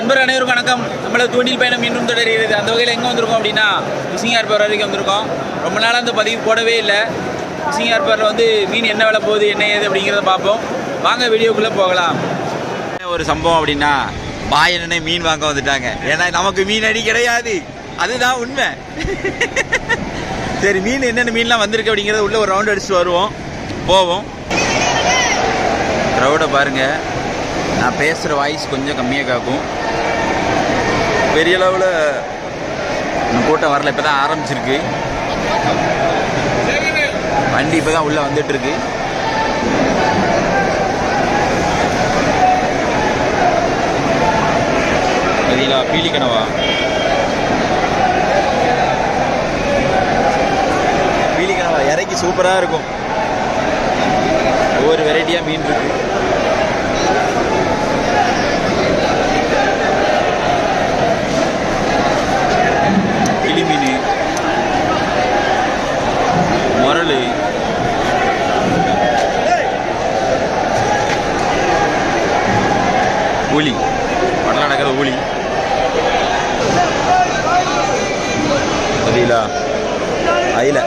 நண்பர் அனைவரும் வணக்கம். நம்மளோட தூண்டில் பயணம் இன்னும் தொடர்கிறது. அந்த வகையில் எங்கே வந்திருக்கோம் அப்படின்னா ஃபிஷிங் ஹார்பர் வரைக்கும் வந்திருக்கோம். ரொம்ப நாளாக அந்த பதிவு போடவே இல்லை. ஃபிஷிங் ஹார்பரில் வந்து மீன் என்ன விலை போகுது என்ன ஏது அப்படிங்கிறத பார்ப்போம். வாங்க வீடியோக்குள்ளே போகலாம். ஒரு சம்பவம் அப்படின்னா பாயனே மீன் வாங்க வந்துட்டாங்க. ஏன்னா நமக்கு மீன் அடி கிடையாது. அதுதான் உண்மை. சரி மீன் என்னென்ன மீன்லாம் வந்திருக்கு அப்படிங்கிறத உள்ள ஒரு ரவுண்ட் அடிச்சுட்டு வருவோம். போவோம். க்ரௌடை பாருங்கள் நான் பேசுகிற வாய்ஸ் கொஞ்சம் கம்மியாக காக்கும். பெரிய அளவில் கூட்டம் வரல இப்போ தான் ஆரம்பிச்சிருக்கு. வண்டி இப்போ தான் உள்ளே வந்துட்டுருக்கு. சரிங்களா பீலி கனவா? பீலி கனவா இறக்கி சூப்பராக இருக்கும். ஒவ்வொரு வெரைட்டியாக மீன் இருக்குது கிளி மீன் முரல் ஊலி படம் நடக்கிற ஊலி சரிங்களா அயில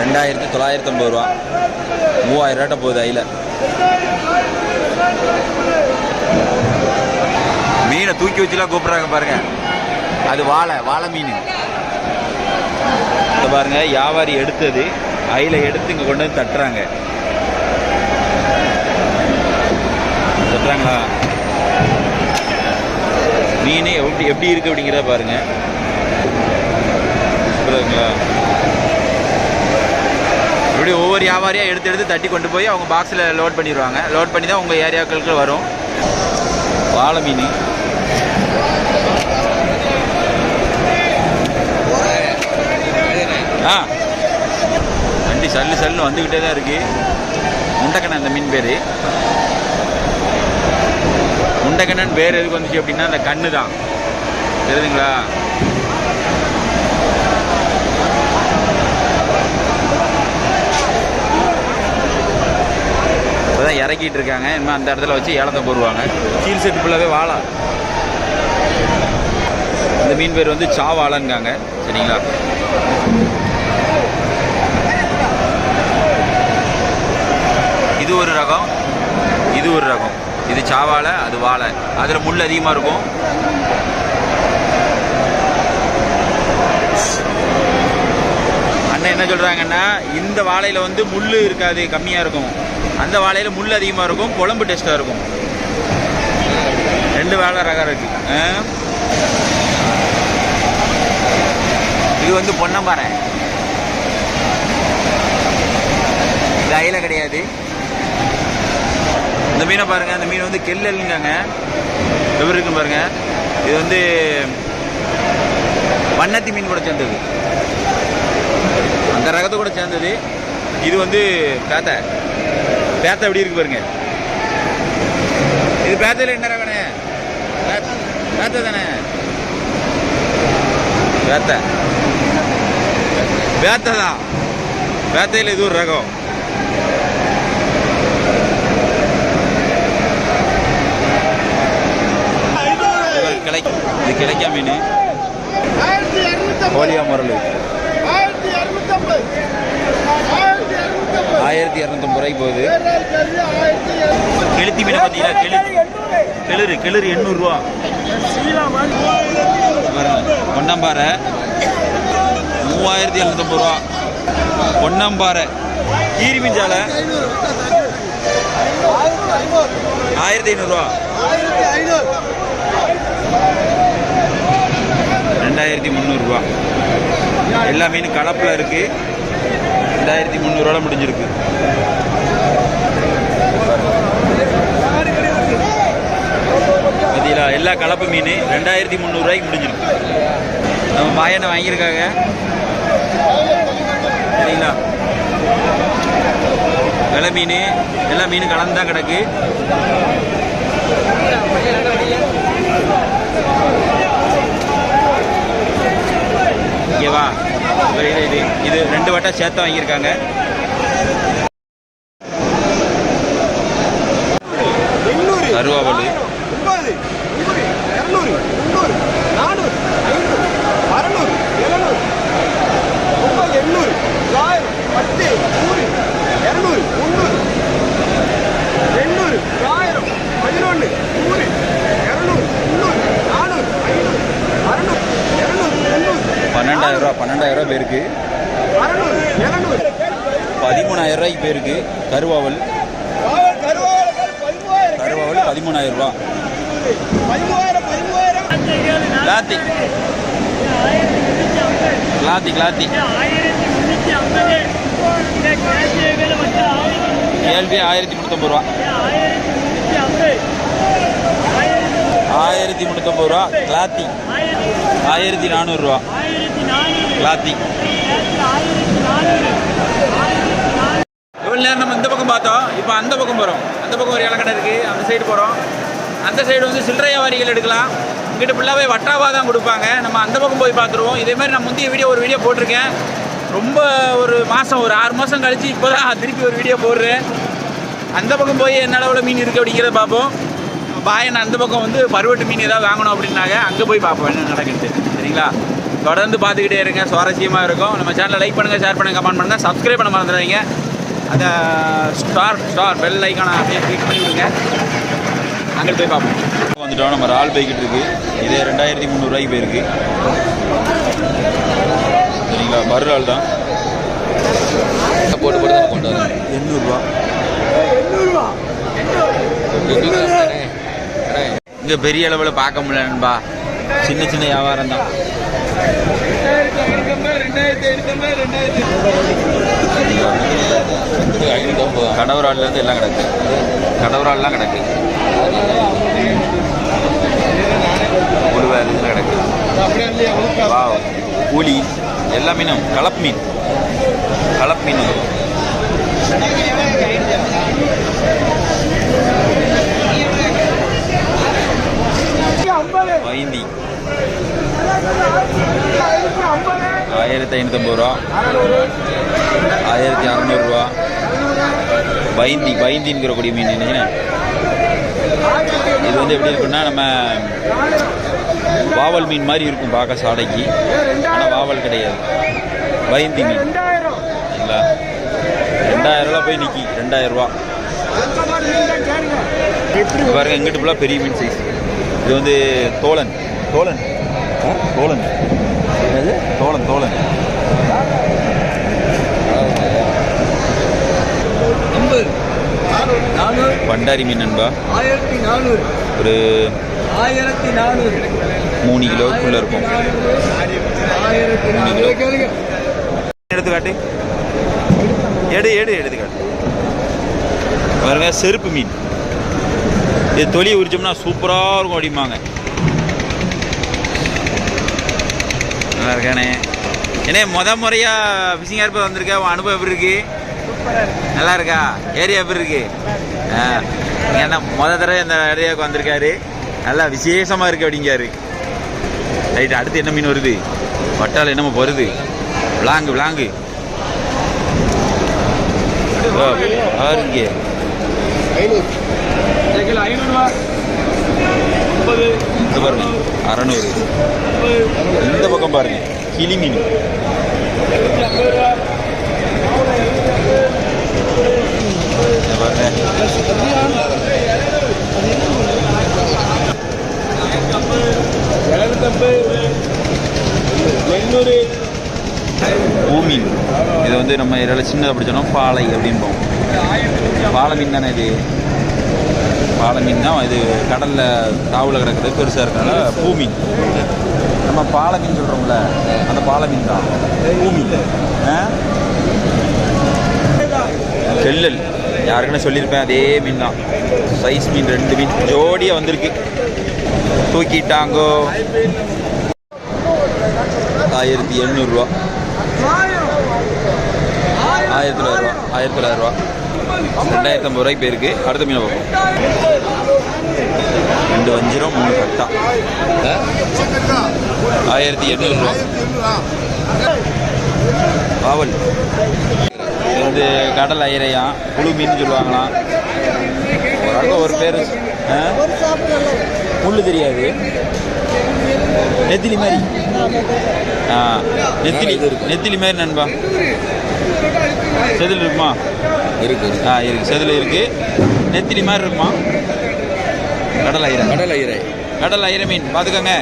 ரெண்டாயிரத்தி தொள்ளாயிரத்தி ஐம்பது ரூபா. மூவாயிரம் ரூபாட்ட போகுது அயில. மீனை தூக்கி வச்சுலாம் கூப்பிட்றாங்க பாருங்க. அது வாழை வாழை மீன். பாருங்க வியாபாரி எடுத்தது. அயில எடுத்து இங்கே கொண்டு வந்து தட்டுறாங்க. தட்டுறாங்களா? மீன் எப்படி எப்படி இருக்கு அப்படிங்கிறத பாருங்க. புரியுதுங்களா? அப்படி ஒவ்வொரு வியாபாரியாக எடுத்து எடுத்து தட்டி கொண்டு போய் அவங்க பாக்ஸில் லோட் பண்ணிடுவாங்க. லோட் பண்ணி தான் உங்கள் ஏரியாக்களுக்கு வரும். வாழை மீன். ஆ. வண்டி சல்லு சல்லுன்னு வந்துக்கிட்டே தான் இருக்குது முண்டக்கண்ணன் அந்த மீன் பேர். முண்டக்கண்ணன் பேர் எதுக்கு வந்துச்சு அப்படின்னா அந்த கண்ணு தான் தெரியுதுங்களா? தான் இறக்கிட்டு இருக்காங்க. இனிமேல் அந்த இடத்துல வச்சு ஏலத்தை போடுவாங்க. கீழ் செட்டு ஃபுல்லாகவே வாழா. இந்த மீன் பேர் வந்து சாவாளன்காங்க. சரிங்களா? இது ஒரு ரகம். இது ஒரு ரகம். இது சாவாழை அது வாழை. அதில் முள் அதிகமாக இருக்கும். அண்ணன் என்ன சொல்கிறாங்கன்னா இந்த வாழையில் வந்து முள் இருக்காது கம்மியாக இருக்கும். அந்த வாழையில் முள் அதிகமாக இருக்கும் குழம்பு டேஸ்ட்டாக இருக்கும். ரெண்டு வாழை ரகம் இருக்கு. ஆ? இது வந்து பொன்னம்பாறை. இது அயில கிடையாது. இந்த மீனை பாருங்க அந்த மீன் வந்து கெல்லல்ங்காங்க எப்படி இருக்குன்னு பாருங்க. இது வந்து வண்ணத்தி மீன் கூட சேர்ந்தது. அந்த ரகத்தை கூட சேர்ந்தது. இது வந்து பேத்தை பேத்தை எப்படி இருக்கு பாருங்க. இது பேத்தையில் என்ன பேத்- பேத்தை தானே. பேத்தை. பேத்தை தான். பேத்தையில் இது ஒரு ரகம். கிளை இது கிடைக்கா மீன் கோலியா முரல் ஆயிரத்தி இரநூத்தம்பது ஆயிரத்தி இரநூத்தம்பது ஆயிரத்தி இரநூத்தம்பது ரூபாய்க்கு போகுது ஆயிரத்தி இரநூத்தம்பது கெளுத்தி மீனை பார்த்தீங்கன்னா கெளு கிளறு கிளறு எண்ணூறுரூவா பொன்னம்பாறை. மூவாயிரத்தி எழுநூத்தம்பது ரூபா. பொன்னம்பாறை. கீரி மிஞ்சாலை ஆயிரத்தி ஐநூறுரூவா ரெண்டாயிரத்தி முந்நூறுரூவா எல்லா மீனும் கலப்பில் இருக்குது ரெண்டாயிரத்தி முந்நூறுரூவா முடிஞ்சிருக்கு. கிலோ கலப்பு மீன் ரெண்டாயிரத்தி முந்நூறுரூவாய்க்கு முடிஞ்சிருக்கு. நம்ம மாயனை வாங்கியிருக்காங்க. சரிங்களா? வெலை மீன் எல்லா மீனும் கலந்து தான் கிடக்கு ஓகேவா இது இது இது. ரெண்டு வட்டம் சேர்த்து வாங்கியிருக்காங்க எண்ணூறு அருவாவல் ஒன்பது ரூபா பேருக்கு பதிமூணாயிரம் ரூபாய்க்கு பேருக்கு கருவாவல் கருவாவல் பதிமூணாயிரம் ரூபா கிளாத்தி கிளாத்தி கிளாத்தி கேள்வி ஆயிரத்தி முந்நூற்றம்பது ரூபா. ஆயிரத்தி முந்நூற்றம்பது ரூபா. கிளாத்தி ஆயிரத்தி நானூறுரூவா கிளாத்தி இவ்வளோ நேரம் நம்ம இந்த பக்கம் பார்த்தோம். இப்போ அந்த பக்கம் போகிறோம் அந்த பக்கம் ஒரு இலக்கடை இருக்குது அந்த சைடு போகிறோம் அந்த சைடு வந்து சில்லறை வியாபாரிகள் எடுக்கலாம். இங்கிட்ட ஃபுல்லாகவே வட்டாவாக தான் கொடுப்பாங்க. நம்ம அந்த பக்கம் போய் பார்த்துருவோம். இதே மாதிரி நான் முந்தைய வீடியோ ஒரு வீடியோ போட்டிருக்கேன். ரொம்ப ஒரு மாதம் ஒரு ஆறு மாதம் கழித்து இப்போ தான் திருப்பி ஒரு வீடியோ போடுறேன். அந்த பக்கம் போய் என்ன அளவில் மீன் இருக்குது அப்படிங்கிறத பார்ப்போம். பாயன் அந்த பக்கம் வந்து பருவட்டு மீன் ஏதாவது வாங்கணும் அப்படின்னாங்க. அங்கே போய் பார்ப்போம் என்ன நடக்குது. சரிங்களா? தொடர்ந்து பார்த்துக்கிட்டே இருங்க. சுவாரஸ்யமாக இருக்கும். நம்ம சேனலை லைக் பண்ணுங்கள் ஷேர் பண்ணுங்கள் கமெண்ட் பண்ணுங்கள் சப்ஸ்கிரைப் பண்ண மறந்துடுறீங்க அந்த ஸ்டார் ஸ்டார் பெல் ஐக்கான அப்படியே கிளிக் பண்ணி விடுங்க. அங்கே போய் பார்ப்போம். வந்துட்டோம். நம்ம ரால் போய்கிட்டு இருக்கு. இதே ரெண்டாயிரத்தி முந்நூறுரூவாய்க்கு போயிருக்கு. சரிங்களா? மறுநாள் தான். போட்டு போட்டு தான் கொண்டு வரேன் எண்ணூறுரூவா இங்கே பெரிய அளவில் பார்க்க முடியலன்பா சின்ன சின்ன வியாபாரம் தான். கடவுராள்லேருந்து எல்லாம் கிடக்கு. கடவுரால்லாம் கிடக்கு உழுவார் கிடக்கு வா கூலி எல்லா மீனும் கலப் மீன் கலப் மீன் ஐந்தி வைந்தி ஆயிரத்தி ஐநூற்றம்பது ரூபா. ஆயிரத்தி அறநூறுரூவா பைந்தி பைந்திங்கிற கூடிய மீன் என்னச்சுன்னா இது வந்து எப்படி இருக்குன்னா நம்ம வாவல் மீன் மாதிரி இருக்கும் பார்க்க சாடைக்கு. ஆனால் வாவல் கிடையாது. பைந்தி மீன். சரிங்களா ரெண்டாயிரம் ரூபா போய் நிற்கி ரெண்டாயிரம் ரூபா. இது பாருங்க எங்கிட்டு ஃபுல்லாக பெரிய மீன் சைஸ் இது வந்து தோழன். தோழன். ஆ? தோழன். என்னது? தோழன் தோழன் நானூறு பண்டாரி மீன் நண்பா ஆயிரத்தி நானூறு. ஒரு ஆயிரத்தி நானூறு. மூணு கிலோக்குள்ளே இருக்கும். நானூறு. கேளுங்க எடுத்துக்காட்டு. எடு எடு எடுத்துக்காட்டு. பாருங்க செருப்பு மீன். இது தொலியை உரிச்சோம்னா சூப்பராக இருக்கும் அப்படிம்பாங்க. நல்லா இருக்கானே. ஏன்னே முத முறையாக ஃபிஷிங் ஏர்போர்ட் வந்திருக்கா? உன் அனுபவம் எப்படி இருக்கு. நல்லா இருக்கா ஏரியா எப்படி இருக்கு? ஆ ஏன்னா முத தடவை இந்த ஏரியாவுக்கு வந்திருக்காரு. நல்லா விசேஷமாக இருக்கு அப்படிங்காரு ரைட் அடுத்து என்ன மீன் வருது? வட்டால் என்னமோ வருது. விளாங்கு விளாங்கு. பாருங்க அறநூறு. இந்த பக்கம் பாருங்க கிளி மீன் ஐம்பது ரூபா இங்க பாருங்க எழுநூத்தம்பது எண்ணூறு பூமீன் இது வந்து நம்ம சின்னதாக பிடிச்சோன்னா பாலை அப்படின்போம் பாலை மீன் தானே இது? பாலை மீன் தான் இது கடலில் தாவில் கிடக்குறது பெருசாக இருக்கனால பூமீன் நம்ம பாலை மீன் சொல்கிறோம்ல அந்த பாலை மீன் தான். பூமி ஆ? கெல்லல் யாருக்குன்னு சொல்லியிருப்பேன் அதே மீன் தான். சைஸ் மீன் ரெண்டு மீன். ஜோடியாக வந்திருக்கு. தூக்கிட்டாங்கோ. ஆயிரத்தி எண்ணூறுரூவா ஆயிரத்தி தொள்ளாயிரரூவா. ஆயிரத்தி தொள்ளாயிரரூவா. ரெண்டாயிரத்தி ஐம்பது ரூபாய்க்கு போயிருக்கு. அடுத்த மீனை பார்ப்போம். ரெண்டு வஞ்சிரம் மூணு கட்டா. ஆயிரத்தி எண்ணூறுரூவா பாவல். இது கடல் ஐரையா புழு மீன் சொல்லுவாங்களாம் ஒரு ஒரு பேர். ஆ? முள்ளு தெரியாது. நெத்திலி மாதிரி. ஆ. நெத்திலி நெத்திலி மாதிரி நண்பா. செதில் இருக்குமா? இருக்கு. ஆ இருக்கு. செதில் இருக்கு. நெத்திலி மாதிரி இருக்குமா? கடல் ஐரை கடல் ஐரை கடல் ஐரை மீன். பார்த்துக்கோங்க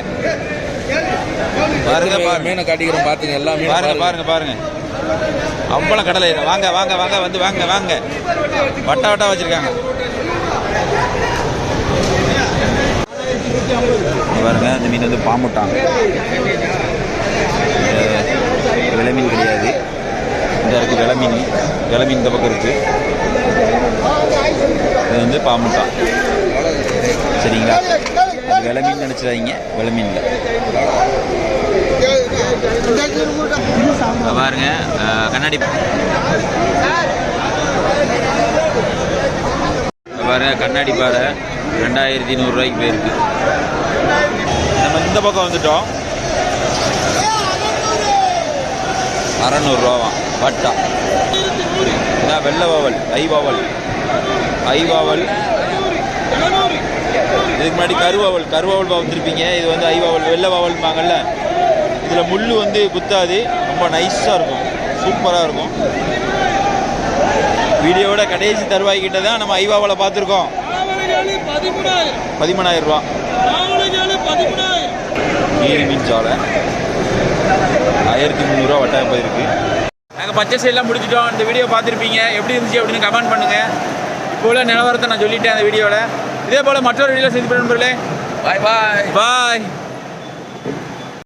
பாருங்க மீனை- காட்டிக்கிறோம். பார்த்துங்க எல்லா மீனும் பாருங்க பாருங்க. பாருங்க அவ்வளோ கடலை வாங்க வாங்க வாங்க வந்து வாங்க வாங்க. வட்டா வட்டா வச்சிருக்காங்க. பாருங்க இந்த மீன் வந்து பாம்புட்டாங்க. விலை மீன் கிடையாது. இந்த இருக்குது. விலை மீன் விலை மீன் இந்த பக்கம் இருக்குது இது வந்து பாமுட்டா சரிங்களா? விலை மீன் நினச்சிடாதீங்க. விலை மீனில் பாருங்க. கண்ணாடி. பாருங்க. கண்ணாடி பாறை ரெண்டாயிரத்தி நூறுரூவாய்க்கு போயிருக்கு. நம்ம இந்த பக்கம் வந்துட்டோம். அறநூறுரூவா வட்டா இதான் வெள்ளை வாவல் ஐவாவல் ஐவாவல் இதுக்கு முன்னாடி கருவாவல் கருவாவல் பார்த்துருப்பீங்க இது வந்து ஐவாவல் வாவல் வெள்ளை வாவல்பாங்கல்ல இதில் முள் வந்து குத்தாது. ரொம்ப நைஸாக இருக்கும். சூப்பராக இருக்கும். வீடியோவோட கடைசி தருவாய் கிட்ட தான் நம்ம ஐவாவலை பார்த்துருக்கோம். பதிமூணாயிரம் ரூபா. நீர் மீன் சாலை ஆயிரத்தி முந்நூறுரூவா வட்டாயம் போயிருக்கு நாங்கள் பச்சை எல்லாம் முடிச்சிட்டோம். இந்த வீடியோ பார்த்துருப்பீங்க. எப்படி இருந்துச்சு அப்படின்னு கமெண்ட் பண்ணுங்கள் இப்போ உள்ள நிலவரத்தை நான் சொல்லிட்டேன் அந்த வீடியோவில் இதே போல் மற்றொரு வீடியோ செஞ்சு நண்பர்களே. பாய் பாய் பாய்